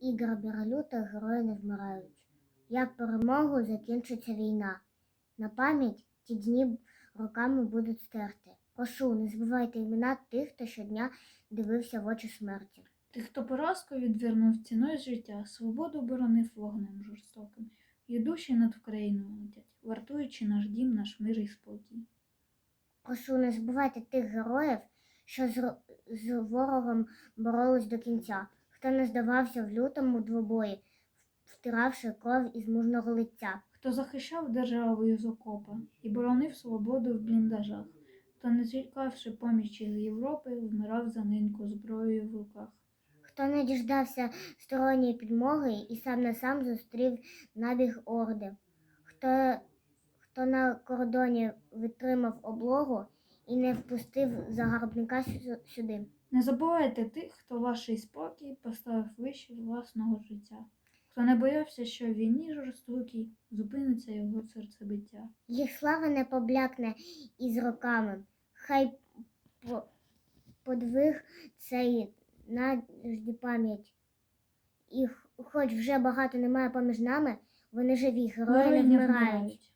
ігор Берлюта герої не вмирають. Як перемогу закінчиться війна. На пам'ять ті дні роками будуть стерти. Прошу, не забувайте імена тих, хто щодня дивився в очі смерті. Тих, хто поразку відвернув ціною життя, свободу боронив вогнем жорстоким, і душі над Україною летять, вартуючи наш дім, наш мир і спокій. Прошу, не забувайте тих героїв, що з, з ворогом боролись до кінця, хто не здавався в лютому двобої, втиравши кров із мужного лиця. Хто захищав державу із окопа і боронив свободу в бліндажах, хто, не чекавши помічі з Європи, вмирав за неньку зброєю в руках. Хто не діждався сторонньої підмоги і сам на сам зустрів набіг орди, хто, хто на кордоні витримав облогу і не впустив загарбника сюди. Не забувайте тих, хто ваший спокій поставив вище власного життя, хто не боявся, що в війні жорстокій зупиниться його серцебиття. Їх слава не поблякне із роками. Хай по- подвиг цей надіжді пам'ять. І х- хоч вже багато немає поміж нами, вони живі, герої не вмирають.